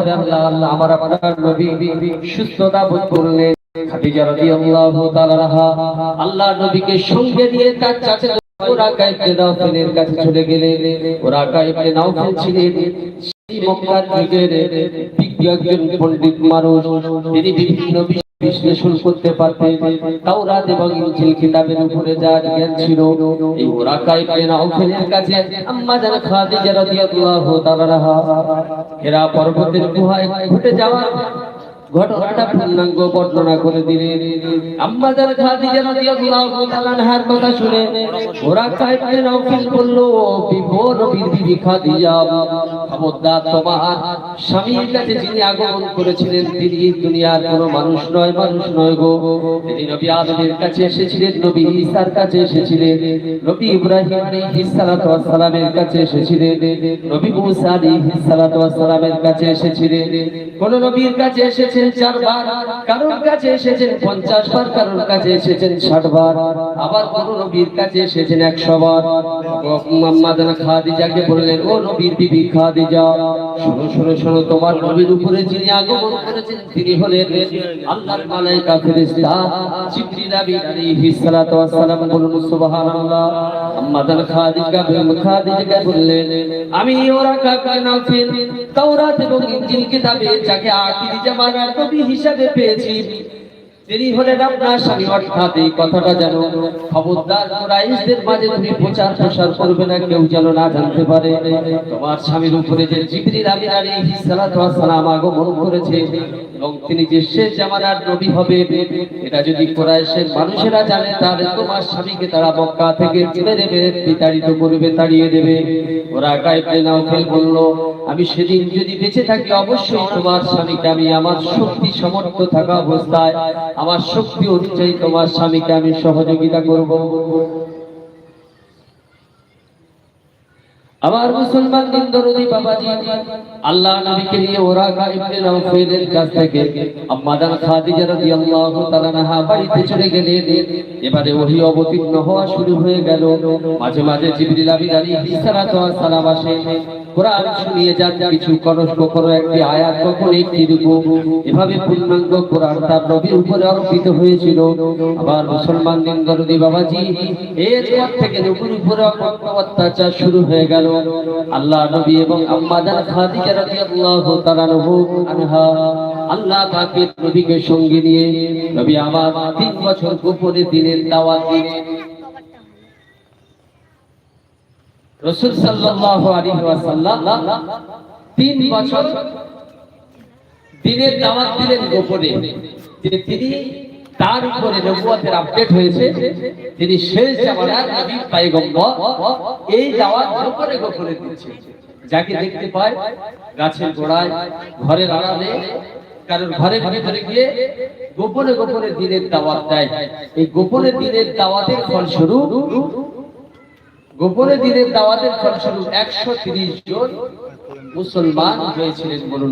পরে আল্লাহ আল্লাহ আমার আপনার নবী সুস্থতা বোধ করলেন। খাদিজা রাদিয়াল্লাহু তাআলা আল্লাহ নবীকে সঙ্গে নিয়ে তার চাচা ওরাকা ইবনে নাওফেলের কাছে চলে গেলেন। ওরাকা ইবনে নাওফেল ছিলেন। মক্কার যুগের বিজ্ঞ একজন পণ্ডিত মানুষ, তিনি বিভিন্ন বিশ্লেষণ করতে পারতেন। তাওরাত এবং ইনজিল কিতাবের উপরে যার জ্ঞান ছিল, এই ওরাকা ইবনে নাওফেলের কাছে আম্মা জান খাদিজা রাদিয়াল্লাহু তাআলা এরা পর্বতের গুহায় ঘটে যাওয়া ঘটনাটা পূর্ণাঙ্গ বর্ণনা করে দিলেন আম্মাদার খাদিজা রাদিয়াল্লাহু তাআলা আনহার কথা শুনে ওরা কাইতে নফিল বলল বিভোর বিবি খাদিজা। খবরদার তোমার স্বামীর কাছে যিনি আগমন করেছিলেন, তিনি দুনিয়ার কোনো মানুষ নয় মানুষ নয় গো। তিনি নবী আদমের কাছে এসেছিলেন, নবী ঈসার কাছে এসেছিলেন, নবী ইব্রাহিম আলাইহিস সালাতু ওয়াস সালামের কাছে এসেছিলেন, নবী মুসা আলাইহিস সালাতু ওয়াস সালামের কাছে এসেছিলেন। কোন নবীর কাছে এসেছেন চারবার, কারোর কাছে এসেছেন পঞ্চাশ বার, কারোর কাছে এসেছেন ষাট বার, আবার কোন নবীর কাছে এসেছেন একশো বার। খাদিজাকে বললেন, ও নবীর বিবি খাদিজা, শোনো শোনো শোনো, তোমার নবীর উপরে যিনি আগমন করেছেন, তিনি হলেন আল্লাহর মালাইকা ফেরেশতা জিবরিল আলাইহিস সালাতু ওয়াস সালাম বলুন, সুবহানাল্লাহ। আম্মাদান খাদিজা খাদিজাকে বললেন আমি ওরা কাকা নাফিল? তাওরাত এবং ইনজিল কিতাবে যাকে আখিরি জামানার নবী হিসাবে পেয়েছি। তিনি আপনার স্বামী অর্থাৎ এই কথাটা যেন খবরদার কুরাইশদের মাঝে তুমি প্রচার প্রসার করবে না, কেউ যেন না জানতে পারে। তোমার স্বামীর উপরে যে জিবরিল সালাম আগমন করেছে, এবং তিনি যে শেষ জামানার নবী হবে এটা যদি কুরাইশের মানুষেরা জানে, তাহলে তোমার স্বামীকে তারা মক্কা থেকে মেরে মেরে বিতাড়িত করবে, তাড়িয়ে দেবে। ওরা গাইবে নাওফেল বলল, আমি সেদিন যদি বেঁচে থাকি, অবশ্যই তোমার স্বামীকে আমি আমার শক্তি সমর্থ থাকা অবস্থায় আমার শক্তি অনুযায়ী তোমার স্বামীকে আমি সহযোগিতা করব। আমার মুসলমান দিনদরদি বাবাজি, আল্লাহ নবীকে নিয়ে ওরা ইবনে নাওফেলের কাছ থেকে আম্মাদান খাদিজা রাদিয়াল্লাহু তাআলা আনহা বাড়িতে চলে গেলেন। এবারে ওহি অবতীর্ণ হওয়া শুরু হয়ে গেল। মাঝে মাঝে জিবরিল আমিন আলাইহিস সালাতু ওয়াস সালাম আসে কোরআন শুনিয়ে যান, কিছু একটি আয়াত একটি রূপ এভাবে পূর্ণাঙ্গ কোরআন তার উপরে অর্পিত হয়েছিল। আবার মুসলমান বাবাজি থেকে উপরে অত্যাচার শুরু হয়ে গেল। আল্লাহ নবী এবং আম্মাদান আনহা আল্লাহ নবীকে সঙ্গে নিয়ে, নবী আমার তিন বছর গোপনে দিনের দাওয়াত রসুল সাল্লাল্লাহু আলাইহি ওয়াসাল্লাম তিন বছর দিনের দাওয়াত দিলেন গোপনে। যে তিনি তার উপরে নবুয়তের আপডেট হয়েছে, তিনি শেষ জামানার নবী পয়গম্বর, এই দাওয়াত গোপনে গোপনে দিচ্ছেন। যাকে দেখতে পায়, গাছের গোড়ায়, ঘরের আড়ালে কারণ ঘরের ভিতরে গিয়ে গোপনে গোপনে দিনের দাওয়াত দেয়। এই গোপনে দিনের দাওয়াতের ফলস্বরূপ গোপনে দিনের দাওয়াতের ফলস্বরূপ একশো জন মুসলমান হয়েছিলেন বলুন।